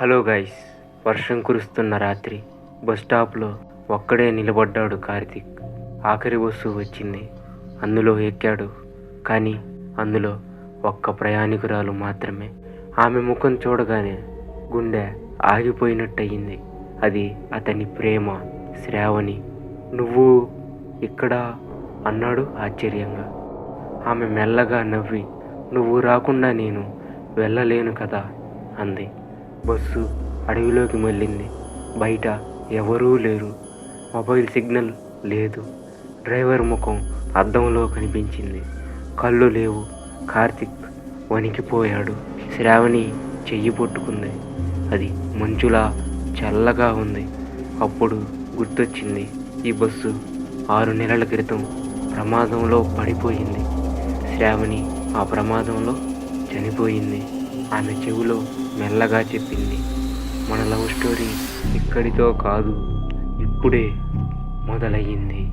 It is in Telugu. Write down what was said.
హలో గైస్ వర్షం కురుస్తున్న రాత్రి బస్ స్టాప్లో ఒక్కడే నిలబడ్డాడు కార్తీక్. ఆఖరి బస్సు వచ్చింది. అందులో ఎక్కాడు. కానీ అందులో ఒక్క ప్రయాణికురాలు మాత్రమే. ఆమె ముఖం చూడగానే గుండె ఆగిపోయినట్టయింది. అది అతని ప్రేమ శ్రావణి. నువ్వు ఇక్కడ అన్నాడు ఆశ్చర్యంగా. ఆమె మెల్లగా నవ్వి నువ్వు రాకుండా నేను వెళ్ళలేను కదా అంది. బస్సు అడవిలోకి మళ్ళింది. బయట ఎవరూ లేరు. మొబైల్ సిగ్నల్ లేదు. డ్రైవర్ ముఖం అద్దంలో కనిపించింది. కళ్ళు లేవు. కార్తిక్ వణికిపోయాడు. శ్రావణి చెయ్యి పట్టుకుంది. అది మంచులా చల్లగా ఉంది. అప్పుడు గుర్తొచ్చింది. ఈ బస్సు ఆరు నెలల క్రితం ప్రమాదంలో పడిపోయింది. శ్రావణి ఆ ప్రమాదంలో చనిపోయింది. ఆమె చెవిలో మెల్లగా చెప్పింది. మన లవ్ స్టోరీ ఇక్కడితో కాదు ఇప్పుడే మొదలయ్యింది.